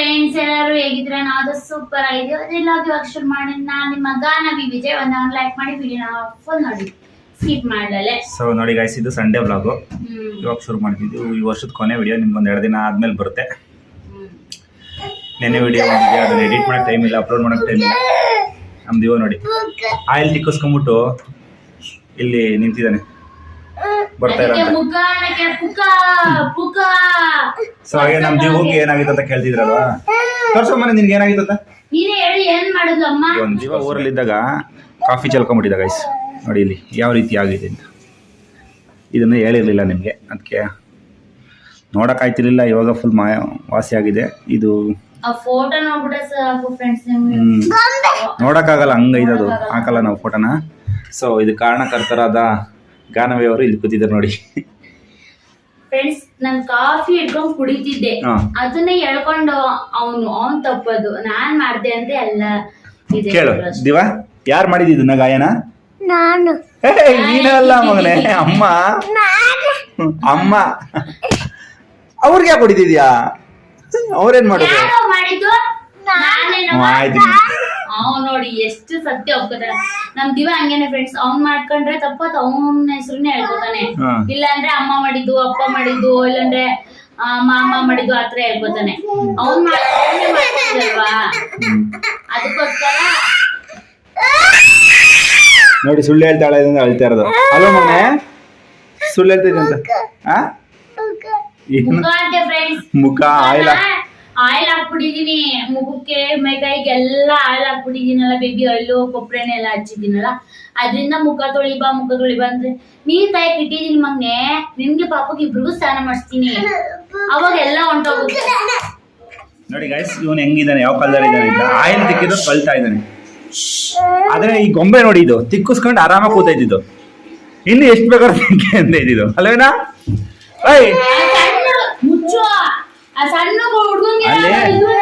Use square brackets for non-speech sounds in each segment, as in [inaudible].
Friends ಎಲ್ಲರೂ ಹೇಗಿದ್ರೆ? ನಾವು super ಆಗಿದೆಯೋ ಅದೆಲ್ಲ ಇವಾಗ ಶುರು ಮಾಡಿ ನಾನು ನಿಮ್ಮ ಗಾನವಿ ವಿಜಯ್ ಒಂದು ಲೈಕ್ ಮಾಡಿ ವಿಡಿಯೋನ ಫುಲ್ ನೋಡಿ. ಸ್ಕಿಪ್ ಮಾಡಲೇ ಸೊ ನೋಡಿ ಗಾಯ್ಸ್ ಇದು ಸಂಡೇ ಬ್ಲಾಗ್ ಇವಾಗ ಶುರು ಮಾಡ್ತಿದ್ವಿ ಈ ವರ್ಷದ ಕೊನೆ ವಿಡಿಯೋ ನಿಮ್ಗೊಂದು ಎರಡು ದಿನ ಆದ್ಮೇಲೆ ಬರುತ್ತೆ. ನೆನೆ ವಿಡಿಯೋ ಮಾಡಿದ್ವಿ ಅದನ್ನ ಎಡಿಟ್ ಮಾಡಕ್ಕೆ ಟೈಮ್ ಇಲ್ಲ ಅಪ್ಲೋಡ್ ಮಾಡಕ್ಕೆ ಟೈಮ್ ಇಲ್ಲ. ನಮ್ದು ಇವಾಗ ನೋಡಿ. ಆಯಿಲ್ ತಿಕ್ಕಿಸ್ಕೊಂಬಿಟ್ಟು ಇಲ್ಲಿ ನಿಂತಿದ್ದಾನೆ. ಬರ್ತಾ ಅದಕ್ಕೆ ಸೊ ಹಾಗೆ ನಮ್ ಜೀವಕ್ಕೆ ಏನಾಗಿತ್ತು ಅಂತ ಕೇಳ್ತಿದ್ರಲ್ವಾ? ತೋರ್ಸಮ್ಮನೆ ನಿನ್ಗೆ ಏನಾಗಿತ್ತು ಅಂತ? ನೀನೇ ಹೇಳಿ ಏನ್ ಮಾಡುದು ಅಮ್ಮ? ಒಂದು ಜೀವ ಊರಲ್ಲಿದ್ದಾಗ ಕಾಫಿ ಚಲ್ಕೊಂಡ್ಬಿಟ್ಟಿದ್ದ ಗೈಸ್ ನೋಡಿ ಇಲ್ಲಿ ಯಾವ ರೀತಿ ಆಗಿದೆ ಅಂತ. ಇದನ್ನು ಹೇಳಿರಲಿಲ್ಲ ನಿಮಗೆ. ಅದಕ್ಕೆ ನೋಡೋಕ್ಕಾಯ್ತಿರ್ಲಿಲ್ಲ ಇವಾಗ ಫುಲ್ ಮಾಯ ವಾಸಿ ಆಗಿದೆ. ಇದು ಆ ಫೋಟೋ ನೋಡ್ಬಿಟ್ರೆ ಸಾಕು ಫ್ರೆಂಡ್ಸ್ ನೋಡೋಕ್ಕಾಗಲ್ಲ ಹಾಕಲ್ಲ ನಾವು ಫೋಟೋನ ಸೊ ಇದು ಕಾರಣಕರ್ತರಾದ ಗಾನವೇ ಅವರು ಇಲ್ಲಿ ಕೂತಿದ್ದಾರೆ ನೋಡಿ. ಫ್ರೆಂಡ್ಸ್ ನನ್ ಕಾಫಿ ಹಿಡ್ಕೊಂಡ್ ಕುಡಿತಿದ್ದೆ. ಅದನ್ನ ಎಳ್ಕೊಂಡು ಹೇಳ್ಕೊಂಡು ಅವನು ಅವನ್ ತಪ್ಪದು. ನಾನ್ ಮಾಡ್ದೆ ಅಂತ ಎಲ್ಲ ಇದೆ ಕೇಳು. ಅಷ್ಟೇ. ದಿವಾ ಯಾರು ಮಾಡಿದ್ದು ಇದನ್ನ ಗಾಯನ? ನಾನು. ಏ, ನೀನಲ್ಲ ಮಗನೇ. ಅಮ್ಮ. ಅಮ್ಮ. ಅವ್ರಿಗೆ ಯಾಕೆ ಹೊಡಿತಿದ್ಯಾ ಅವ್ರೇನ್ ಮಾಡಿದ್ರು ಯಾರೋ ಮಾಡಿದ್ದು? ನಾನೇನೋ ಹ್ಮ್, ಆಯ್ತು. ಅವ್ನ್ ನೋಡಿ ಎಷ್ಟು ಸತ್ಯ ಒಪ್ಕೋತಾನೆ. ನಮ್ ದಿವ ಹಂಗೇನೆ ಫ್ರೆಂಡ್ಸ್ ಅವ್ನ್ ಮಾಡ್ಕೊಂಡ್ರೆ ತಪ್ಪತ್ ಅವನ ಹೆಸರನ್ನೇ ಹೇಳ್ಕೊತಾನೆ. ಇಲ್ಲಾಂದ್ರೆ ಅಮ್ಮ ಮಾಡಿದ್ದು ಅಪ್ಪ ಮಾಡಿದ್ದು ಇಲ್ಲಾಂದ್ರೆ ಮಾಮ ಮಾಡಿದ್ದು ಆತರ ಹೇಳ್ಕೊತಾನೆ. ಅವ್ನ್ ಮಾಡ್ ಅವ್ನೇ ಮಾಡ್ಕೊಂಡಿಲ್ವಾ ಅದಕ್ಕೋಸ್ಕರ ನೋಡಿ ಸುಳ್ಳು ಹೇಳ್ತಾಳೆ ಅಳ್ತಾ ಇರೋದು. ಹಲೋ ಮನೆ ಸುಳ್ಳು ಹೇಳ್ತಾ ಅಂತ? ಆ? ಏನು? ಮುಖ ಆಯ್ಲಾ? ಫ್ರೆಂಡ್ಸ್ ಮುಖ ಆಯಿಲ್ ಆಯಿಲ್ ಹಾಕ್ಬಿಟ್ಟಿದೀನಿ. ಮುಖಕ್ಕೆ ಮೈಕಾಯಿಗೆಲ್ಲ ಆಯಿಲ್ ಹಾಕ್ಬಿಟ್ಟಿದೀನಲ್ಲ ಬೇಬಿ ಆಯಿಲು ಕೊಬ್ಬರಿನ ಎಲ್ಲ ಹಚ್ಚಿದ್ದೀನಲ್ಲ. ಅದರಿಂದ ಮುಖ ತೊಳಿಬಾ ಮುಖ ತೊಳಿಬಾ ಅಂದ್ರೆ ನೀನ್ ತಾಯಿ ಇಟ್ಟಿದೀನಿ ಮಗ್ನೆ ನಿಮ್ಗೆ ಪಾಪಕ್ಕೆ ಇಬ್ರಿಗೂ ಸ್ನಾನ ಮಾಡಿಸ್ತೀನಿ. ಅವಾಗ ಎಲ್ಲ ಹೊಂಟೋಗುತ್ತೆ ನೋಡಿ ಗೈಸ್ ಇವನು ಹೆಂಗಿದ್ದಾನೆ ಯಾವ ಕಲರ್ ಇದ್ದಾನೆ ಅಂತ. ಆಯಿಲ್ ತಿಕ್ಕಿದ್ರು ಕಲ್ತಾ ಇದ್ದಾನೆ. ಆದ್ರೆ ಈ ಗೊಂಬೆ ನೋಡಿ ಇದು ತಿಕ್ಕಿಸ್ಕೊಂಡು ಆರಾಮಾಗಿ ಕೂತೈತಿದ್ದು ಇನ್ನು ಎಷ್ಟು ಬೇಕಾದ್ರೂ ತಿಂಕೆ ಅಂತ ಇದ್ದಿದ್ದು. ಅಲ್ವೇನಾ? ಐ ಮುಚ್ಚು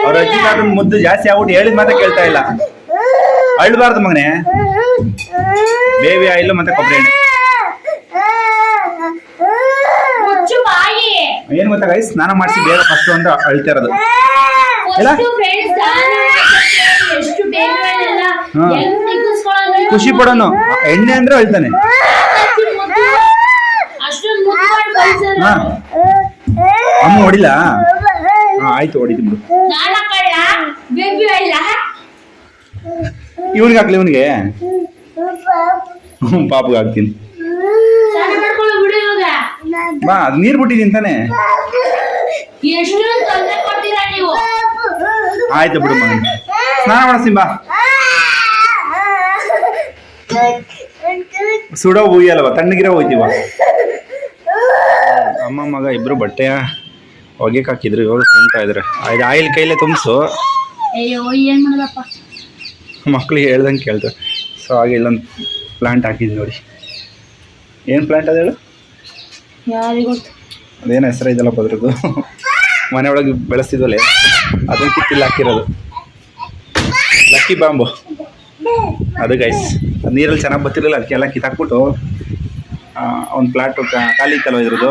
ಅವ್ರ ಅಜ್ಜಿ ತಾತನ ಮುದ್ದು ಜಾಸ್ತಿ ಆಗ್ಬಿಟ್ಟು ಹೇಳಿದ ಮಾತ್ರ ಕೇಳ್ತಾ ಇಲ್ಲ. ಅಳ್ಬಾರ್ದು ಮಗನೇ. ಬೇಬಿ ಆಯಿಲ್ ಮತ್ತೆ ಕೊಬ್ಬರಿ ಎಣ್ಣೆ. ಏನ್ ಗೊತ್ತಾ ಗೈಸ್ ಸ್ನಾನ ಮಾಡಿಸಿ ಬೇಗ ಫಸ್ಟ್ ಒಂದು ಅಳ್ತಾ ಇರೋದು. ಇಲ್ಲ? ಎಷ್ಟು ಫ್ರೆಂಡ್ಸ್ ಎಷ್ಟು ಬೇಗ ಎಲ್ಲ ಹಾ. ಹೆಂಗ್ ಖುಷಿ ಪಡೋನು. ಎಣ್ಣೆ ಅಂದ್ರೆ ಅಳ್ತಾನೆ. ಅಮ್ಮ ಹೊಡಿಲ್ಲ ಆಯ್ತು ಹೊಡಿತೀನಿ ಬಿಡು. ಇವನಿಗೆ ಹಾಕ್ಲಿ ಇವನಿಗೆ? ಪಾಪಗೆ ಹಾಕ್ತೀನಿ. ಬಾ ಅದು ನೀರು ಬಿಟ್ಟಿದ್ದೀನಿ ತಾನೆ. ಆಯ್ತು ಬಿಡು ಮಗನ. ಸ್ನಾನ ಮಾಡಿಸ್ತೀನಿ ಬಾ ಸುಡೋ ಹೋಗಿಯಲ್ವ ತಣ್ಣಗಿರೋ ಹೋಯ್ತೀವ? ಅಮ್ಮ ಮಗ ಇಬ್ರು ಬಟ್ಟೆಯ ಒಗೆಕ್ ಹಾಕಿದ್ರು ಇವಾಗ ತಿಂತಾ ಇದ್ರೆ. ಇದು ಆಯಿಲ್ ಕೈಲೇ ತುಂಬಿಸು. ಅಯ್ಯೋ ಏನ್ ಮಾಡೋದಪ್ಪ? ಮಕ್ಳಿಗೆ ಹೇಳ್ದಂಗೆ ಕೇಳ್ತಾರೆ. ಸೊ ಹಾಗೆ ಇಲ್ಲೊಂದು ಪ್ಲಾಂಟ್ ಹಾಕಿದ್ವಿ ನೋಡಿ. ಏನು ಪ್ಲಾಂಟ್ ಅದು ಹೇಳು? ಯಾರಿಗೂ ಗೊತ್ತು? ಅದೇನು ಹೆಸರು ಇದೆಲ್ಲ ಅದ್ರದ್ದು? ಮನೆ ಒಳಗೆ ಬೆಳೆಸ್ತಿದ್ವಲ್ಲ? ಅದನ್ನು ಕಿತ್ತಿಲ್ಲ ಹಾಕಿರೋದು. ಲಕ್ಕಿ ಬಾಂಬು ಅದು ಗೈಸ್ ಅದು ನೀರಲ್ಲಿ ಚೆನ್ನಾಗಿ ಬರ್ತಿರಲಿಲ್ಲ ಅದಕ್ಕೆಲ್ಲ ಕಿತ್ತಾಕ್ಬಿಟ್ಟು ಒಂದು ಪ್ಲಾಟು ಖಾಲಿ ಇತ್ತಲ್ವ ಇದ್ರದ್ದು.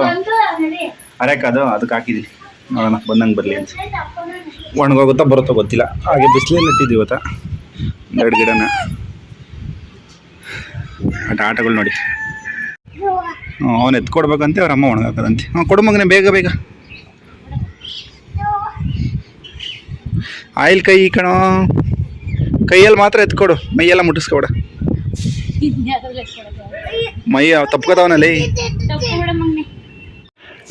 ಅರೆಕ್ಕದು ಅದಕ್ಕೆ ಹಾಕಿದ್ದೀವಿ ನೋಡೋಣ ಬಂದಂಗೆ ಬರಲಿ ಅಂತ. ಒಣಗೋಗುತ್ತಾ ಬರುತ್ತೋ ಗೊತ್ತಿಲ್ಲ. ಹಾಗೆ ಬಿಸಿಲಲ್ಲಿ ಇಟ್ಟಿದ್ದೀವಿ ಇವತ್ತ. ಎರಡು ಗಿಡನ. ಆಟ ಆಟಗಳು ನೋಡಿ. ಅವನು ಎತ್ಕೊಡ್ಬೇಕಂತೆ ಅವ್ರ ಅಮ್ಮ ಒಣಗಾಕದಂತೆ. ಹಾಂ ಕೊಡು ಮಗನೇ ಬೇಗ ಬೇಗ. ಆಯಿಲ್ ಕೈ ಕಣೋ. ಕೈಯಲ್ಲಿ ಮಾತ್ರ ಎತ್ಕೊಡು. ಮೈಯೆಲ್ಲ ಮುಟ್ಟಿಸ್ಕೊಬೇಡ. ಮೈ ತಪ್ಕೋತಾವನಲ್ಲಿ.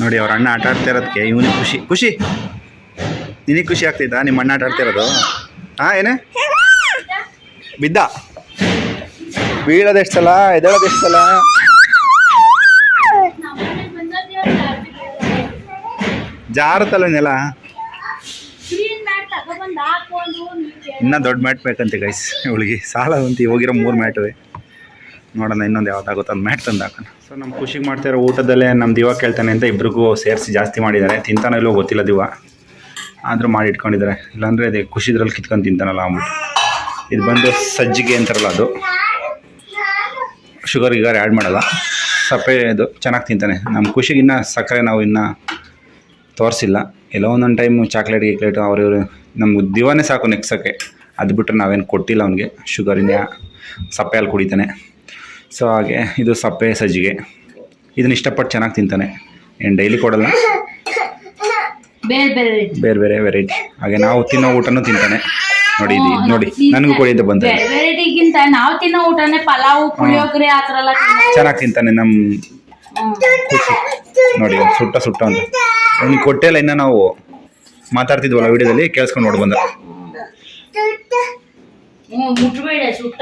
ನೋಡಿ, ಅವ್ರ ಅಣ್ಣ ಆಟ ಆಡ್ತಾ ಇರೋದಕ್ಕೆ ಇವನಿಗೆ ಖುಷಿ. ಖುಷಿ? ನಿನಗೆ ಖುಷಿ ಆಗ್ತೈತಾ ನಿಮ್ಮ ಅಣ್ಣ ಆಟ ಆಡ್ತಾ ಇರೋದು ಹಾಂ, ಏನೇ? ಬಿದ್ದ? ಬೀಳೋದೆಷ್ಟು ಸಲ ಎದ್ದೇಳೋದು ಎಷ್ಟು ಸಲ ಜಾರತಲ್ಲ ನೆಲ? ಇನ್ನೂ ದೊಡ್ಡ ಮ್ಯಾಟ್ ಬೇಕಂತೆ ಗೈಸ್ ಇವಳಿಗೆ ಸಾಲ ಅಂತ ಹೋಗಿರೋ ಮೂರು ಮ್ಯಾಟುವೆ. ನೋಡೋಣ, ಇನ್ನೊಂದು ಯಾವ್ದಾಗುತ್ತೆ ಒಂದು ಮ್ಯಾಟ್ ತಂದು ಹಾಕೋಣ. ಸೊ ನಮ್ಮ ಖುಷಿಗೆ ಮಾಡ್ತಾ ಇರೋ ಊಟದಲ್ಲೇ ನಮ್ಮ ದಿವ ಕೇಳ್ತಾನೆ ಅಂತ ಇಬ್ರಿಗೂ ಸೇರಿಸಿ ಜಾಸ್ತಿ ಮಾಡಿದ್ದಾರೆ. ತಿಂತಾನೋ ಇಲ್ಲೋ ಗೊತ್ತಿಲ್ಲ ದಿವ. ಆದರೂ ಮಾಡಿ ಇಟ್ಕೊಂಡಿದ್ದಾರೆ. ಇಲ್ಲಾಂದರೆ ಅದೇ ಖುಷಿದ್ರಲ್ಲಿ ಕಿತ್ಕೊಂಡು ತಿಂತಾನಲ್ಲ ಅಂದ್ಬಿಟ್ಟು ಇದು ಬಂದು ಸಜ್ಜಿಗೆ ಅಂತಾರಲ್ಲ ಅದು. ಶುಗರ್ ಗಿಗರ್ ಆ್ಯಡ್ ಮಾಡಲ್ಲ. ಸಪ್ಪೆ ಇದು ಚೆನ್ನಾಗಿ ತಿಂತಾನೆ. ನಮ್ಮ ಖುಷಿಗೆ ಇನ್ನೂ ಸಕ್ಕರೆ ನಾವು ಇನ್ನೂ ತೋರಿಸಿಲ್ಲ. ಎಲ್ಲೋ ಒಂದೊಂದು ಟೈಮು ಚಾಕ್ಲೇಟ್ ಗೀಕ್ಲೇಟು ಅವ್ರ ಇವರು ನಮ್ಗೆ ದಿವಾನೇ ಸಾಕು ನೆಕ್ಸಕ್ಕೆ ಅದು ಬಿಟ್ಟರೆ ನಾವೇನು ಕೊಟ್ಟಿಲ್ಲ ಅವನಿಗೆ. ಶುಗರಿನ ಸಪ್ಪೆ ಹಾಲು ಕುಡಿತಾನೆ. ಸೊ ಹಾಗೆ ಇದು ಸಪ್ಪೆ ಸಜ್ಜಿಗೆ. ಇದನ್ನ ಇಷ್ಟಪಟ್ಟು ಚೆನ್ನಾಗಿ ತಿಂತಾನೆ. ಏನು ಡೈಲಿ ಕೊಡಲ್ಲ? ಬೇರೆ ಬೇರೆ ಬೇರೆ ಬೇರೆ ವೆರೈಟಿ ಹಾಗೆ ನಾವು ತಿನ್ನೋ ಊಟನೂ ತಿಂತಾನೆ. ನೋಡಿ ಇದು ನೋಡಿ ನನಗೂ ಕೊಡಿ ಅಂತ ಬಂತ ವೆರೈಟಿಗಿಂತ ನಾವು ತಿನ್ನೋ ಊಟನೇ ಪಲಾವು ಪುಳಿಯೋಗರೆ ಆ ಥರ ಎಲ್ಲ ಚೆನ್ನಾಗಿ ತಿಂತಾನೆ ನಮ್ಮ. ನೋಡಿ ಸುಟ್ಟ ಸುಟ್ಟ ಅಂತ. ಅವ್ನಿಗೆ ಕೊಟ್ಟೆಲ್ಲ ಇನ್ನ ನಾವು ಮಾತಾಡ್ತಿದ್ವಲ್ಲ ವಿಡಿಯೋದಲ್ಲಿ ಕೇಳಿಸ್ಕೊಂಡು ನೋಡಿ ಬಂದ. ಮುಟ್ಬೇಡ ಸುಟ್ಟ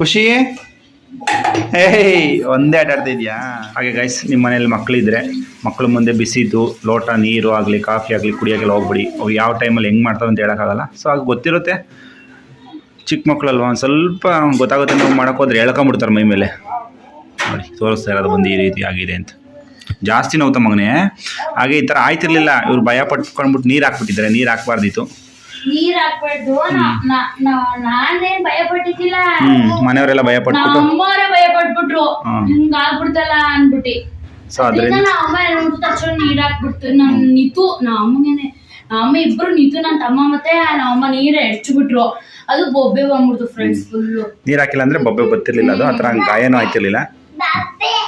ಖುಷಿ? ಏಯ್, ಒಂದೇ ಆಟ ಆಡ್ತಾ ಇದೆಯಾ ಹಾಗೆ ಗೈಸ್ ನಿಮ್ಮ ಮನೇಲಿ ಮಕ್ಕಳಿದ್ರೆ ಮಕ್ಕಳು ಮುಂದೆ ಬಿಸಿದು, ಲೋಟ, ನೀರು ಆಗಲಿ, ಕಾಫಿ ಆಗಲಿ ಕುಡಿಯೋಕ್ಕೆಲ್ಲ ಹೋಗ್ಬಿಡಿ. ಅವು ಯಾವ ಟೈಮಲ್ಲಿ ಹೆಂಗೆ ಮಾಡ್ತಾವೆ ಅಂತ ಹೇಳೋಕ್ಕಾಗಲ್ಲ. ಸೊ ಆಗ ಗೊತ್ತಿರುತ್ತೆ. ಚಿಕ್ಕ ಮಕ್ಕಳಲ್ವ ಒಂದು ಸ್ವಲ್ಪ ಗೊತ್ತಾಗುತ್ತೆ ನಾವು ಮಾಡೋಕ್ಕೋದ್ರೆ ಹೇಳ್ಕೊಂಬಿಡ್ತಾರೆ ಮೈ ಮೇಲೆ. ನೋಡಿ, ತೋರಿಸ್ತಾ ಇರೋದು ಬಂದು ಈ ರೀತಿ ಆಗಿದೆ ಅಂತ. ಜಾಸ್ತಿ ನೋವು ಮಗನೇ. ಹಾಗೆ ಈ ಥರ ಆಯ್ತಿರ್ಲಿಲ್ಲ. ಇವ್ರು ಭಯ ಪಟ್ಕೊಂಡ್ಬಿಟ್ಟು ನೀರು ಹಾಕ್ಬಿಟ್ಟಿದ್ದಾರೆ. ನೀರು ಹಾಕ್ಬಾರ್ದಿತ್ತು. ನೀರ್ ಹಾಕ್ಬಾರ್ದು. ನಾ- ನಾ- ನಾ- ನಾನೇನ್ ಭಯ ಪಟ್ಟಿದ್ದಿಲ್ಲ ಮನೆಯವರೆಲ್ಲ ಭಯ ಪಟ್ಬಿಟ್ಟು ಅಮ್ಮವ್ರೆ ಭಯ ಪಟ್ಬಿಟ್ರು ಹ್ಮ್. ಹಿಂಗ ಆಗ್ಬಿಡ್ತಲ್ಲ ಅನ್ಬಿಟ್ಟು ಸೊ ಅದರಿಂದ ಅಮ್ಮ ನೋಡಿದ ತಕ್ಷಣ ನೀರ್ ಹಾಕ್ಬಿಡ್ತು. ನಮ್ ನಿತು ನಾ ಅಮ್ಮನೇನೆ ನಮ್ಮ ಅಮ್ಮ ಇಬ್ರು ನಿತು ನನ್ನ ತಮ್ಮ ಮತ್ತೆ ನಮ್ಮ ಅಮ್ಮ ನೀರ್ ಬಿಟ್ರು ಅದು ಬೊಬ್ಬೆ ಬಂದ್ಬಿಡ್ತು ಫ್ರೆಂಡ್ಸ್ ಫುಲ್ಲು ನೀರು ಹಾಕಿಲ್ಲ ಅಂದ್ರೆ ಬೊಬ್ಬೆ ಬರ್ತಿರ್ಲಿಲ್ಲ ಅದು. ಆ ಥರ ಗಾಯನೂ ಆಯ್ತಿರ್ಲಿಲ್ಲ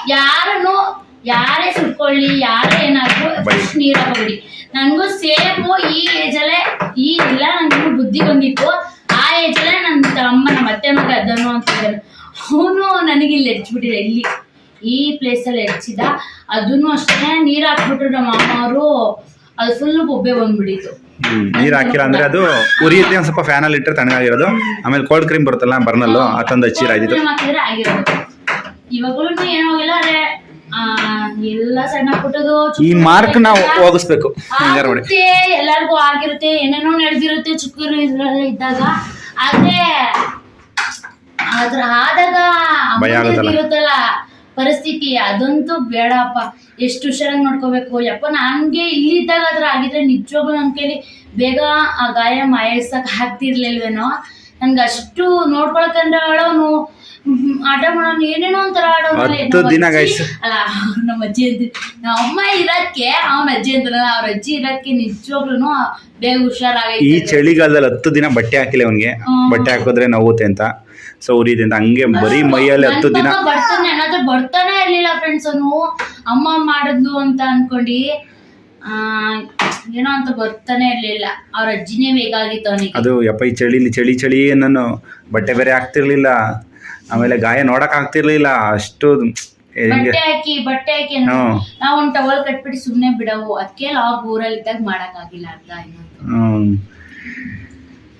ಯಾರನ್ನು ಯಾರೇ ಸುಟ್ಕೊಳ್ಳಿ ಯಾರೇ ಏನಾದ್ರು. ಫಸ್ಟ್ ನೀರ್ ಹಾಕೋಬಿಡಿ. ನನ್ಗೂ ಸೇಮ್ ಈ ಏಜಲ್ಲೇ ಈ ಇಲ್ಲ ನನ್ಗೂ ಬುದ್ಧಿ ಬಂದಿತ್ತು. ಆ ಏಜ್ ಅಲ್ಲೇ ನನ್ನ ಅಮ್ಮ ನಮ್ಮ ಅತ್ತೆ ಮಗ ಅದನ್ನು ಅಂತ ಅವನು ನನಗೆ ಇಲ್ಲಿ ಹೆಚ್ಚಿಬಿಟ್ಟಿದೆ ಇಲ್ಲಿ. ಈ ಪ್ಲೇಸಲ್ಲಿ ಹೆಚ್ಚಿದ ಅದನ್ನು ಅಷ್ಟೇ ನೀರ್ ಹಾಕ್ಬಿಟ್ರು ನಮ್ಮ ಅಮ್ಮ ಅವರು ಅದು ಫುಲ್ ಬೊಬ್ಬೆ ಬಂದ್ಬಿಟ್ಟಿತ್ತು. ನೀರು ಹಾಕಿಲ್ಲ ಅಂದ್ರೆ ಅದು ಉರಿಯುತ್ತೆ ಒಂದು ಸ್ವಲ್ಪ ಫ್ಯಾನಲ್ಲಿ ಇಟ್ಟರೆ ತಣ್ಣಗಾಗಿರೋದು. ಆಮೇಲೆ ಕೋಲ್ಡ್ ಕ್ರೀಮ್ ಬರುತ್ತಲ್ಲ ಬರ್ನಲ್ಲು ಆ ತಂದು ಹಚ್ಚಿರ ಆಯ್ತಿತ್ತು Cream ಹಾಕಿದ್ರೆ ಆಗಿರೋದು. ಇವಾಗಲೂ ಏನೂ ಹೋಗಿಲ್ಲ ಆ, ಎಲ್ಲ ಸಣ್ಣ ಪುಟ್ಟದು ಈ ಮಾರ್ಕ್ ನಾವು ಹೋಗಿಸ್ಬೇಕು ಹಂಗಾರೆ ಮಾಡಿ. ಆಗುತ್ತೆ ಎಲ್ಲರಿಗೂ ಆಗಿರುತ್ತೆ ಏನೇನೋ ನಡೆದಿರುತ್ತೆ ಚಿಕ್ಕರು ಇದ್ರಲ್ಲಿ ಇದ್ದಾಗ. ಆದ್ರೆ ಅದ್ರ ಆದಾಗ ಭಯ ಆಗುತ್ತಲ್ಲ. ಅಮ್ಮಂದಿರ್ದು ಇರುತ್ತಲ್ಲ ಪರಿಸ್ಥಿತಿ ಅದಂತೂ ಬೇಡಪ್ಪ. ಎಷ್ಟು ಹುಷಾರಾಗಿ ನೋಡ್ಕೋಬೇಕು. ಯಪ್ಪ ಇಲ್ಲಿ ಇಲ್ಲಿದ್ದಾಗ ಅದ್ರ ಆಗಿದ್ರೆ ನಿಜವಾಗ್ಲೂ ನನ್ ಕೈಲಿ ಬೇಗ ಆ ಗಾಯ ಮಾಯಿಸಕ್ ಆಗ್ತಿರ್ಲಿಲ್ವೇನೋ. ನನ್ಗೆ ಅಷ್ಟು ನೋಡ್ಕೊಳಕಂದ್ರೆ ಹ್ಮ್, ಆಟ ಮಾಡೋನು ಏನೇನೋ ಒಂಥರ ಹತ್ತು ದಿನ guys. ಅಲ್ಲ ನಮ್ಮ ಅಜ್ಜಿ ಅಂತ ನಮ್ಮ ಅಮ್ಮ ಇರಕ್ಕೆ ಅವನ ಅಜ್ಜಿ ಅಂತಾರಲ್ಲ ಅವ್ರ ಅಜ್ಜಿ ಇರಕ್ಕೆ ನಿಜವಾಗ್ಲೂ ಬೇಗ ಈ ಹುಷಾರಾಗೈತೆ ಚಳಿಗಾಲದಲ್ಲಿ ಹತ್ತು ದಿನ ಬಟ್ಟೆ ಹಾಕಿಲ್ಲ ಅವನಿಗೆ ಹ್ಮ್. ಬಟ್ಟೆ ಹಾಕೋದ್ರೆ ನೋವುತ್ತೆ ಅಂತ. ಸೊ ಅಂತ ಹಂಗೆ ಬರೀ ಮೈಯಲ್ಲಿ ಹತ್ತು ದಿನ. ನನ್ ಮಗ ಬರ್ತಾನೆ ಏನಾದ್ರೂ ಬರ್ತಾನೆ ಇರ್ಲಿಲ್ಲ ಫ್ರೆಂಡ್ಸ್ ಅವನು ಅಮ್ಮ ಮಾಡಿದ್ಲು ಅಂತ ಅನ್ಕೊಂಡಿ ಆ ಏನೋ ಅಂತ ಬರ್ತಾನೆ ಇರ್ಲಿಲ್ಲ. ಅವ್ರ ಅಜ್ಜಿನೇ ಬೇಕಾಗಿತ್ತು ಅವನಿಗೆ. ಅದು ಯಪ್ಪ ಈ ಚಳಿಲಿ ಚಳಿ ಚಳಿ ನಾನು ಬಟ್ಟೆ ಬೇರೆ ಹಾಕ್ತಿರ್ಲಿಲ್ಲ. ಆಮೇಲೆ ಗಾಯ ನೋಡಕ್ ಆಗ್ತಿರ್ಲಿಲ್ಲ ಅಷ್ಟು ಬಟ್ಟೆ ಹಾಕಿ ಬಟ್ಟೆ ಹಾಕಿ ಹ್ಮ್. ನಾವ್ ಒಂದ್ ಟವಲ್ ಕಟ್ಬಿಟ್ಟು ಸುಮ್ನೆ ಬಿಡವು. ಅದಕ್ಕೆ ಲಾಗ್ ಊರಲ್ಲಿ ಇದ್ದಾಗ ಮಾಡಕ್ ಆಗಿಲ್ಲ ಅರ್ಧ ಇನ್ನೊಂದು.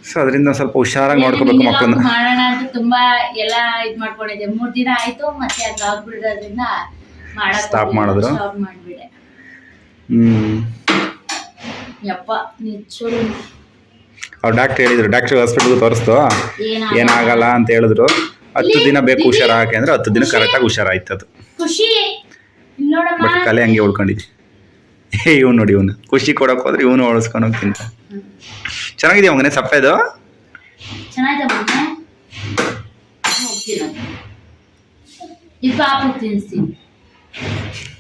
ಸೊ ಅದರಿಂದ ಸ್ವಲ್ಪ ಹುಷಾರಾಗಿ ನೋಡ್ಕೋಬೇಕು ಮಕ್ಕಳನ್ನ. ಮಾಡೋಣ ಅಂತ ತುಂಬಾ ಎಲ್ಲ ಇದ್ ಮಾಡ್ಕೊಂಡಿದ್ದೆ. ಮೂರ್ ದಿನ ಆಯ್ತು ಮತ್ತೆ ಅದು ಆಗ್ಬಿಡೋದ್ರಿಂದ ಮಾಡಕ್ Stop ಮಾಡಿದ್ರು? ಸ್ಟಾಪ್ ಮಾಡ್ಬಿಡೆ. ಹ್ಮ್. ಯಪ್ಪ ನಿಜ ಅವ್ರು ಡಾಕ್ಟರ್ ಹೇಳಿದ್ರು ಡಾಕ್ಟರ್ ಹಾಸ್ಪಿಟಲ್ ತೋರಿಸ್ತು. ಏನಾಗಲ್ಲ. ಏನಾಗಲ್ಲ ಅಂತ ಹೇಳಿದ್ರು. ಹತ್ತು ದಿನ ಬೇಕು ಹುಷಾರಾಗಕ್ಕೆ ಅಂದ್ರೆ ಹತ್ತು ದಿನ ಕರೆಕ್ಟಾಗಿ ಹುಷಾರಾಯ್ತು ಅದು. ಬಟ್ ಕಲೆ ಹಂಗೆ ಉಳ್ಕೊಂಡಿದ್ದೆ. ಏ ಇವ್ನು ನೋಡಿ ಇವನು. ಖುಷಿ ಕೊಡೋಕೆ ಹೋದ್ರೆ ಇವನು ಉಳಿಸ್ಕೊಂಡು ಹೋಗ್ತಿಂತ ಚೆನ್ನಾಗಿದೆ ಮಗನೇ. ಸಪ್ಪೆದು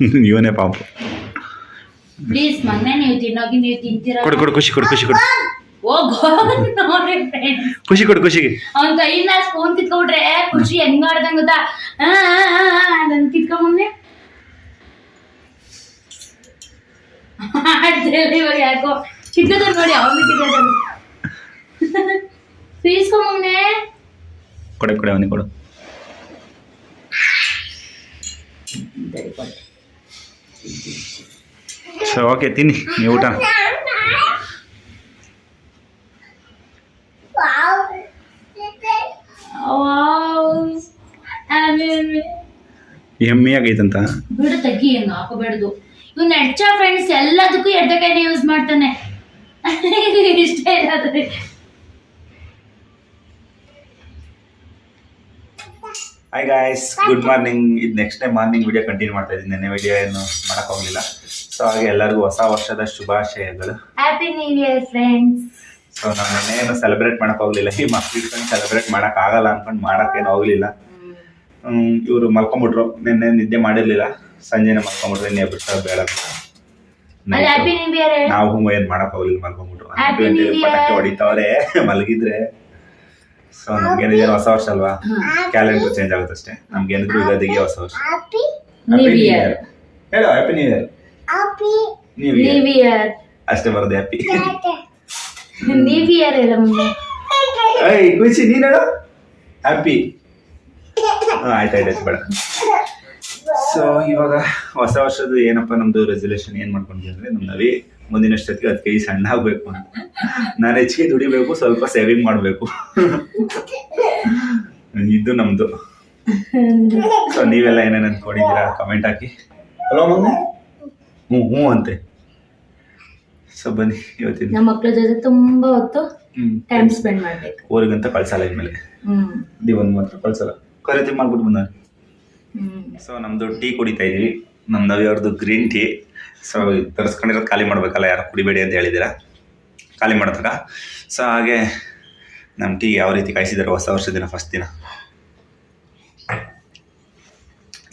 [laughs] ಇವನೇ ಪಾಪು. ಕೊಡು ಕೊಡು ಖುಷಿ ಕೊಡು ಖುಷಿ ಕೊಡು. ಖುಷಿ ಕೊಡು ಖುಷಿಗೆ. ಅವನ್ ಕೈಯಿಂದ ಸ್ಪೂನ್ ಕಿತ್ಕೊಂಡ್ರೆ ಖುಷಿ ಹೆಂಗ್ ಆಡ್ದಂಗ್ ಗೊತ್ತಾ? ಅದನ್ನ ಆಡ್ತಿರಲ್ಲ ಇವಾಗ ಯಾಕೋ. ನೋಡಿ ಅವನು [laughs] ಕೊಡೆ ಅವನಿಗೆ ಕೊಡು. ಸೊ ಓಕೆ ತಿನ್ನಿ ನೀವು ಊಟ. ಎಮ್ಮೆ ಆಗೈತಂತ? ಬಿಡು ತಗ್ಗಿ ಹಂಗ ಹಾಕೋಬೇಡ್ದು. ಇವ್ ನೆಡ್ಚ ಫ್ರೆಂಡ್ಸ್ ಎಲ್ಲದಕ್ಕೂ ಎಡ್ಡೆಕಾಯಿನ ಯೂಸ್ ಮಾಡ್ತಾನೆ. ಇಷ್ಟ ಇರೋದ್ರಿ ಹಾಯ್ ಗಾಯ್ಸ್ ಗುಡ್ ಮಾರ್ನಿಂಗ್ ಇದು next time morning video continue ಮಾಡ್ತಾ ಇದ್ದೀನಿ. ನೆನ್ನೆ ವಿಡಿಯೋ ಏನು ಮಾಡೋಕ್ಕಾಗಲಿಲ್ಲ ಸೊ ಹಾಗೆ ಎಲ್ಲರಿಗೂ ಹೊಸ ವರ್ಷದ ಶುಭಾಶಯಗಳು. Happy new year friends so ನಾನು ನೆನ್ನೆ ಏನು ಸೆಲೆಬ್ರೇಟ್ ಮಾಡೋಕ್ಕಾಗಲಿಲ್ಲ ಈ ಮಕ್ಳಿಗೆ ಇಟ್ಕೊಂಡು ಸೆಲೆಬ್ರೇಟ್ ಮಾಡೋಕ್ಕಾಗಲ್ಲ ಅಂದ್ಕೊಂಡು ಮಾಡೋಕ್ಕೇನು ಹೋಗಲಿಲ್ಲ. ಇವರು ಮಲ್ಕೊಂಬಿಟ್ರು. ನಿನ್ನೆ ನಿದ್ದೆ ಮಾಡಿರ್ಲಿಲ್ಲ. ಸಂಜೆನೆ ಮಲ್ಕೊಂಬಿಟ್ರು. ನಿನ್ನೆ ಬಿಟ್ಟು ಬೇಡ ಅದು ಹ್ಯಾಪಿ ನ್ಯೂ ಇಯರ್ ನಾವು ಏನ್ ಮಾಡಕ್ ಹೋಗ್ಲಿಲ್ಲ ಮಲ್ಕೊಂಡ್ಬಿಟ್ರು Year. ಪಟಾಕಿ ಹೊಡಿತಾವ್ರೆ ಮಲಗಿದ್ರೆ. ಸೊ ನಮ್ಗೇನಿದೆ ಹೊಸ ವರ್ಷ ಅಲ್ವಾ? ಕ್ಯಾಲೆಂಡರ್ ಚೇಂಜ್ ಆಗುತ್ತೆ ಅಷ್ಟೇ. ನಮ್ಗೇನಿದ್ರು ಯುಗಾದಿಗೆ ಹೊಸ ವರ್ಷ. ಹೇಳು happy new year new new year ಅಷ್ಟೇ ಬರೋದು ಹ್ಯಾಪಿ ನ್ಯೂ ಇಯರ್ ಖುಷಿ ನೀನು ಹ್ಯಾಪಿ ಆಯ್ತು ಆಯ್ತು ಆಯ್ತು ಬೇಡ. ಸೊ ಇವಾಗ ಹೊಸ ವರ್ಷದ್ದು ಏನಪ್ಪ ನಮ್ದು ರೆಸಲ್ಯೂಷನ್ ಏನ್ ಮಾಡ್ಕೊಂಡ್ವಿ ಅಂದ್ರೆ ನಮ್ ನವಿ ಮುಂದಿನಷ್ಟೊತ್ತಿಗೆ ಹತ್ತು ಕೈ ಸಣ್ಣ ಆಗ್ಬೇಕು ಅಂತ. ನಾನು ಹೆಚ್ಚಿಗೆ ದುಡಿಬೇಕು ಸ್ವಲ್ಪ ಸೇವಿಂಗ್ ಮಾಡಬೇಕು. ಇದು ನಮ್ದು. ಸೊ ನೀವೆಲ್ಲ ಏನೇನು ಅಂದ್ಕೊಂಡಿದ್ದೀರಾ ಕಮೆಂಟ್ ಹಾಕಿ. Hello mummy. ಹ್ಞೂ ಹ್ಞೂ ಅಂತೆ. ಸೊ ಬನ್ನಿ ಇವತ್ತಿನ ನಮ್ಮ ಮಕ್ಕಳ ಜೊತೆ ತುಂಬಾ ಹೊತ್ತು ಟೈಮ್ ಸ್ಪೆಂಡ್ ಮಾಡ್ಬೇಕು. ಊರಿಗಂತ ಕಳ್ಸಲ್ಲ ಇದ್ಮೇಲೆ ಹ್ಮ್. ದಿವನ್ ಮಾತ್ರ ಕಳ್ಸಲ್ಲ. ಕರೆತಿ ಮಾಡ್ಬಿಟ್ಟು ಬಂದ ಸೊ ನಮ್ದು ಟೀ ಕುಡಿತಾ ಇದೀವಿ ನಮ್ಮ ನವಿಯವ್ರದ್ದು ಗ್ರೀನ್ ಟೀ. ಸೊ ತರಿಸ್ಕೊಂಡಿರೋದು ಖಾಲಿ ಮಾಡ್ಬೇಕಲ್ಲ ಯಾರು ಕುಡಿಬೇಡಿ ಅಂತ ಹೇಳಿದ್ದೀರಾ? ಖಾಲಿ ಮಾಡ್ತಾರ? ಸೊ ಹಾಗೆ ನಮ್ಮ ಟೀ ಯಾವ ರೀತಿ ಕಾಯಿಸಿದ್ದಾರೆ ಹೊಸ ವರ್ಷದ ದಿನ ಫಸ್ಟ್ ದಿನ?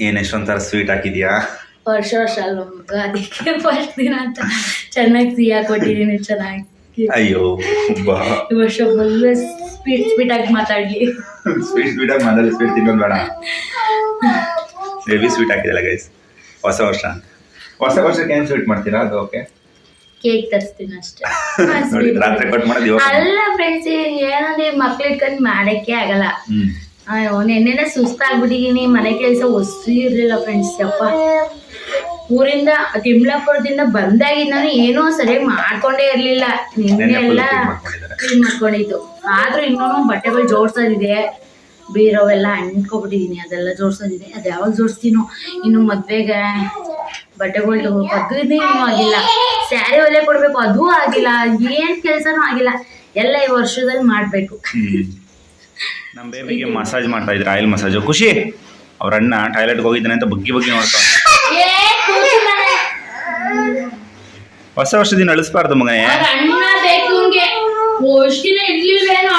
ಏನು ಎಷ್ಟೊಂಥರ ಸ್ವೀಟ್ ಹಾಕಿದ್ಯಾ? ವರ್ಷ ವರ್ಷ ಅಲ್ವಾ ಅದಕ್ಕೆ ಫಸ್ಟ್ ದಿನ ಅಂತ ಚೆನ್ನಾಗಿ ಸಿಹಿ ಕೊಟ್ಟಿದ್ದೀನಿ ಚೆನ್ನಾಗಿ. ಅಯ್ಯೋ ವರ್ಷ ಫುಲ್ ಸ್ಪೀಡ್ ಸ್ಪೀಡ್ ಆಗಿ ಮಾತಾಡ್ಲಿ. [laughs] ಸ್ವೀಟ್ ಸ್ವೀಟ್ ಆಗಿ ಮಾಡಲ್ಲ ಸ್ವೀಟ್ ತಿನ್ನೋದು ಬೇಡ. ಬೇಬಿ ಸ್ವೀಟ್ ಹಾಕಿದಲ್ಲ ಗೈಸ್ ಹೊಸ ವರ್ಷ. ಅಂತ ಹೊಸ ವರ್ಷಕ್ಕೆ ಏನು ಸ್ವೀಟ್ ಮಾಡ್ತೀರಾ? ಅದು ಓಕೆ ಕೇಕ್ ತರಿಸ್ತೀನಿ ಅಷ್ಟೇ. [laughs] ನೋಡಿ ರಾತ್ರಿ ಕಟ್ ಮಾಡೋದು ಇವಾಗ. ಅಲ್ಲ ಫ್ರೆಂಡ್ಸ್ ಏನಂದ್ರೆ ಮಕ್ಳು ಇಟ್ಕೊಂಡು ಮಾಡಕ್ಕೆ ಆಗಲ್ಲ. ನೆನ್ನೆನೆ ಸುಸ್ತಾಗ್ಬಿಟ್ಟಿದೀನಿ ಮನೆ ಕೆಲಸ ಒಸಿ ಇರ್ಲಿಲ್ಲ ಫ್ರೆಂಡ್ಸ್ ಅಪ್ಪ ಊರಿಂದ ತಿಮ್ಲಾಪುರದಿಂದ ಬಂದಾಗಿಂದಾನು ಏನೋ ಸರಿಯಾಗಿ ಮಾಡ್ಕೊಂಡೇ ಇರ್ಲಿಲ್ಲ. ನಿನ್ನೆ ನೆನ್ನೆ ಎಲ್ಲ ಕ್ಲೀನ್ ಮಾಡ್ಕೊಂಡಿದ್ದು. ಆದ್ರೂ ಇನ್ನೂ ಬಟ್ಟೆಗಳು ಜೋಡ್ಸೋದಿದೆ. ಬೀರೋವೆಲ್ಲ ಅಂಟ್ಕೊಬಿಟ್ಟಿದೀನಿ ಅದೆಲ್ಲ ಜೋಡ್ಸೋದಿದೆ. ಅದು ಯಾವಾಗ ಜೋಡಿಸ್ತೀನೋ? ಇನ್ನು ಮದುವೆಗೆ ಬಟ್ಟೆಗಳು ಇನ್ನೂ ಆಗಿಲ್ಲ. ಸ್ಯಾರಿ ಒಲೆ ಕೊಡ್ಬೇಕು ಅದೂ ಆಗಿಲ್ಲ. ಏನು ಕೆಲಸನೂ ಆಗಿಲ್ಲ. ಎಲ್ಲ ಈ ವರ್ಷದಲ್ಲಿ ಮಾಡಬೇಕು. ನಮ್ಮ ಬೇಬಿಗೆ ಮಸಾಜ್ ಮಾಡ್ತಾ ಇದ್ರು ಆಯಿಲ್ ಮಸಾಜ್ ಖುಷಿ. ಅವ್ರ ಅಣ್ಣ ಟಾಯ್ಲೆಟ್ಗೆ ಹೋಗಿದ್ದಾನೆ ಅಂತ ಬಗ್ಗಿ ಬಗ್ಗಿ ನೋಡ್ತಾನೆ ಹೊಸ ವರ್ಷದಿಂದ ಅಳಿಸ್ಬಾರ್ದು ಮಗನೇ ಅವ್ರ ಅಣ್ಣ ಬೇಕು ಇವ್ನ್ಗೆ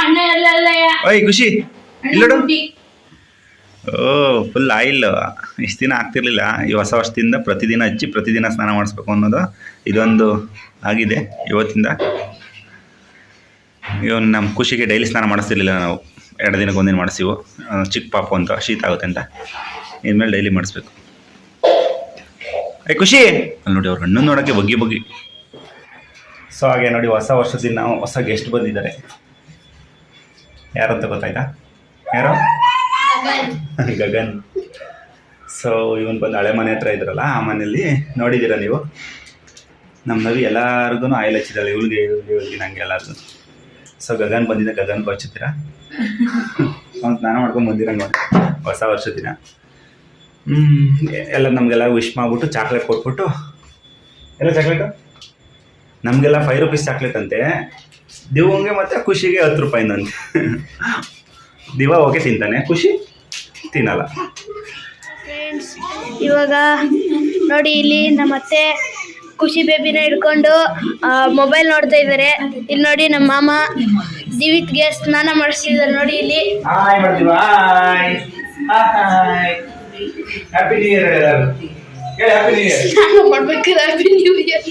ಅಣ್ಣ ಇರ್ಲಲ್ಲಯ್ಯ ಓಯ್ ಖುಷಿ. ಇಲ್ಲೋಡು. ಓ ಫುಲ್ ಆಯಿಲ್. ಇಷ್ಟು ದಿನ ಆಗ್ತಿರ್ಲಿಲ್ಲ. ಈ ಹೊಸ ವರ್ಷದಿಂದ ಪ್ರತಿದಿನ ಹಚ್ಚಿ ಪ್ರತಿದಿನ ಸ್ನಾನ ಮಾಡಿಸ್ಬೇಕು ಅನ್ನೋದು ಇದೊಂದು ಆಗಿದೆ ಇವತ್ತಿಂದ. ಇವನ್ ನಮ್ಮ ಖುಷಿಗೆ ಡೈಲಿ ಸ್ನಾನ ಮಾಡಿಸ್ತಿರ್ಲಿಲ್ಲ ನಾವು. ಎರಡು ದಿನಕ್ಕೆ ಒಂದಿನ ಮಾಡಿಸಿವು ಚಿಕ್ಕ ಪಾಪು ಅಂತ ಶೀತ ಆಗುತ್ತೆ ಅಂತ. ಇನ್ಮೇಲೆ ಡೈಲಿ ಮಾಡಿಸ್ಬೇಕು. ಏ ಖುಷಿ. ಅಲ್ಲಿ ನೋಡಿ ಅವ್ರ ಹಣ್ಣು ನೋಡೋಕ್ಕೆ ಬಗ್ಗಿ ಬಗ್ಗಿ. ಸೊ ಹಾಗೆ ನೋಡಿ ಹೊಸ ವರ್ಷದಿಂದ ಹೊಸ ಗೆಸ್ಟ್ ಬಂದಿದ್ದಾರೆ. ಯಾರಂತ ಗೊತ್ತಾಯ್ತಾ? ಯಾರು? ಗಗನ್. ಸೊ ಇವನ್ ಬಂದು ಹಳೆ ಮನೆ ಹತ್ರ ಇದ್ರಲ್ಲ ಆ ಮನೆಯಲ್ಲಿ ನೋಡಿದ್ದೀರಾ ನೀವು? ನಮ್ಮ ನವಿ ಎಲ್ಲಾರ್ಗು ಆಯಿಲ್ ಹಚ್ಚಿದ್ದಾಳೆ ಇವಳಿಗೆ ಇವಳಿಗೆ ಇವಳಿಗೆ ನಂಗೆ ಎಲ್ಲಾರ್ಗು ಸೊ ಗಗನ್ ಬಂದಿದ್ದ ಗಗನ್ ಹಚ್ಚುತ್ತೀರಾ ಅವ್ನು [laughs] ಸ್ನಾನ ಮಾಡ್ಕೊಂಡು ಬಂದಿರಂಗ ನೋಡಿ. ಹೊಸ ವರ್ಷ ದಿನ ಹ್ಮ್, ಎಲ್ಲ ನಮಗೆಲ್ಲ ವಿಶ್ ಮಾಡ್ಬಿಟ್ಟು ಚಾಕ್ಲೇಟ್ ಕೊಟ್ಬಿಟ್ಟು. ಎಲ್ಲ ಚಾಕ್ಲೇಟು ನಮಗೆಲ್ಲ ಫೈವ್ ರುಪೀಸ್ ಚಾಕ್ಲೇಟ್ ಅಂತೆ. ದಿವಂಗೆ ಮತ್ತೆ ಖುಷಿಗೆ ಹತ್ತು ರೂಪಾಯಿಂದಂತೆ ದಿವ ಓಕೆ ತಿಂತಾನೆ. ಖುಷಿ ತಿನ್ನಲ್ಲ. ಫ್ರೆಂಡ್ಸ್ ಇವಾಗ ನೋಡಿ ಇಲ್ಲಿ ನಮ್ಮ ಅತ್ತೆ ಖುಷಿ ಬೇಬಿನ ಹಿಡ್ಕೊಂಡು ಮೊಬೈಲ್ ನೋಡ್ತಾ ಇದ್ದಾರೆ ಇಲ್ಲಿ ನೋಡಿ ನಮ್ಮ ಮಾಮ ದಿವಿತ್ಗೆ ಸ್ನಾನ ಮಾಡಿಸ್ತಿದ್ದಾರೆ ನೋಡಿ ಇಲ್ಲಿ. ಹಾಯ್ ಮಾಡ್ತೀವಿ hi hi happy new year ಹೇಳಿ ಹ್ಯಾಪಿ ನ್ಯೂ ಇಯರ್ ಸ್ನಾನ ಮಾಡ್ಬೇಕು ಹ್ಯಾಪಿ ನ್ಯೂ ಇಯರ್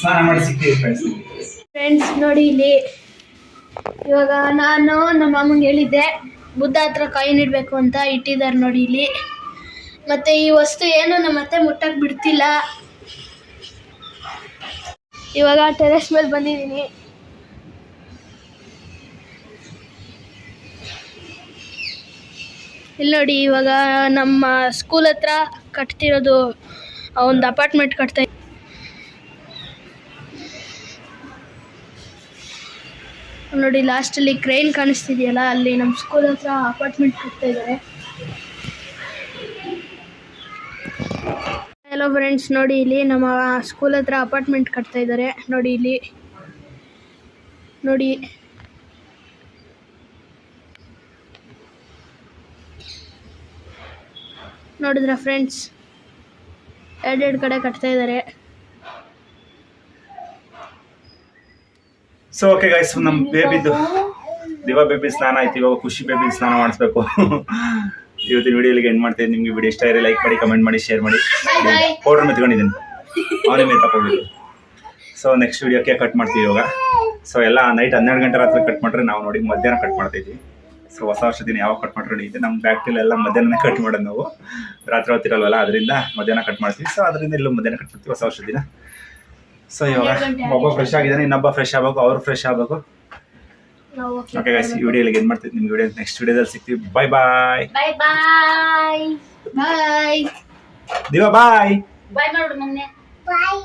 ಸ್ನಾನ ಮಾಡಿ ಸಿಗ್ತೀವಿ ಫ್ರೆಂಡ್ಸ್ ಫ್ರೆಂಡ್ಸ್ ನೋಡಿ ಇಲ್ಲಿ. ಇವಾಗ ನಾನು ನಮ್ಮ ಅಮ್ಮಂಗೆ ಹೇಳಿದ್ದೆ ಬುದ್ಧ ಹತ್ರ ಕಾಯಿ ಇಡಬೇಕು ಅಂತ ಇಟ್ಟಿದ್ದಾರೆ ನೋಡಿ ಇಲ್ಲಿ. ಮತ್ತೆ ಈ ವಸ್ತು ಏನು ನಮ್ಮ ಅತ್ತೆ ಮುಟ್ಟಕ್ಕೆ ಬಿಡ್ತಿಲ್ಲ. ಇವಾಗ ಟೆರೆಸ್ ಮೇಲೆ ಬಂದಿದ್ದೀನಿ. ಇಲ್ಲಿ ನೋಡಿ, ಇವಾಗ ನಮ್ಮ ಸ್ಕೂಲ್ ಹತ್ರ ಕಟ್ತಿರೋದು ಒಂದು ಅಪಾರ್ಟ್ಮೆಂಟ್ ಕಟ್ತಾ ನೋಡಿ ಲಾಸ್ಟಲ್ಲಿ ಕ್ರೈನ್ ಕಾಣಿಸ್ತಿದೆಯಲ್ಲ, ಅಲ್ಲಿ ನಮ್ಮ ಸ್ಕೂಲ್ ಹತ್ರ ಅಪಾರ್ಟ್ಮೆಂಟ್ ಕಟ್ತಾ ಇದ್ದಾರೆ. ಹಲೋ ಫ್ರೆಂಡ್ಸ್ ನೋಡಿ, ಇಲ್ಲಿ ನಮ್ಮ ಸ್ಕೂಲ್ ಹತ್ರ ಅಪಾರ್ಟ್ಮೆಂಟ್ ಕಟ್ತಾ ಇದ್ದಾರೆ. ನೋಡಿ, ಇಲ್ಲಿ. ನೋಡಿ ನೋಡಿದ್ರ ಫ್ರೆಂಡ್ಸ್ ಎರಡೆರಡು ಕಡೆ ಕಟ್ತಾ ಇದ್ದಾರೆ ಸೊ ಓಕೆ ಗೈಸ್ ನಮ್ಮ ಬೇಬಿದು ದಿವಾ ಬೇಬಿ ಸ್ನಾನ ಆಯ್ತು. ಇವಾಗ ಖುಷಿ ಬೇಬಿ ಸ್ನಾನ ಮಾಡಿಸ್ಬೇಕು. ಇವತ್ತಿನ ವಿಡಿಯೋಲಿಗೆ ಎಂಡ್ ಮಾಡ್ತಾ ಇದ್ದೀನಿ. ನಿಮಗೆ ವಿಡಿಯೋ ಇಷ್ಟ ಇದೆ ಲೈಕ್ ಮಾಡಿ ಕಮೆಂಟ್ ಮಾಡಿ ಶೇರ್ ಮಾಡಿ. ಪೌಡ್ರ್ ಮೆತ್ಕೊಂಡಿದ್ದೀನಿ. ಅವನೇ ಮೇಲೆ ತಗೊಂಡಿದ್ದು ಸೊ ನೆಕ್ಸ್ಟ್ ವಿಡಿಯೋಕ್ಕೆ ಕಟ್ ಮಾಡ್ತೀವಿ ಇವಾಗ. ಸೊ ಎಲ್ಲ ನೈಟ್ ಹನ್ನೆರಡು ಗಂಟೆ ರಾತ್ರಿ ಕಟ್ ಮಾಡ್ರೆ ನಾವು ನೋಡಿ ಮಧ್ಯಾಹ್ನ ಕಟ್ ಮಾಡ್ತಾ ಸೊ ಹೊಸ ವರ್ಷ ದಿನ ಯಾವಾಗ ಕಟ್ ಮಾಡ್ರಿ ಇದೆ ನಮ್ಮ ಬ್ಯಾಕ್ಟಿಲೆಲ್ಲ ಮಧ್ಯಾಹ್ನ ಕಟ್ ಮಾಡೋದು ನಾವು. ರಾತ್ರಿ ಹೊತ್ತಿರಲ್ವಲ್ಲ ಅದರಿಂದ ಮಧ್ಯಾಹ್ನ ಕಟ್ ಮಾಡ್ತೀವಿ. ಸೊ ಅದರಿಂದ ಇಲ್ಲೂ ಮಧ್ಯಾಹ್ನ ಕಟ್ ಮಾಡ್ತೀವಿ ಹೊಸ ವರ್ಷ ದಿನ. ಸೊ ಇವಾಗ ಒಬ್ಬ ಫ್ರೆಶ್ ಆಗಿದ್ದಾನೆ ಇನ್ನೊಬ್ಬ ಫ್ರೆಶ್ ಆಗಬೇಕು ಅವರು ಫ್ರೆಶ್ ಆಗಬೇಕು. ಓಕೆ ಗೈಸ್ ಈ ವಿಡಿಯೋ ಏನು ಮಾಡ್ತೀವಿ ನಿಮ್ಮ ವಿಡಿಯೋ ನೆಕ್ಸ್ಟ್ ವಿಡಿಯೋದಲ್ಲಿ ಸಿಗ್ತೀವಿ. ಬಾಯ್ ಬಾಯ್ ಬಾಯ್ ಬಾಯ್ ಬಾಯ್ ದಿವಾ ಬಾಯ್ ಬಾಯ್ ಮಾಡು ಮೊನ್ನೆ. ಬಾಯ್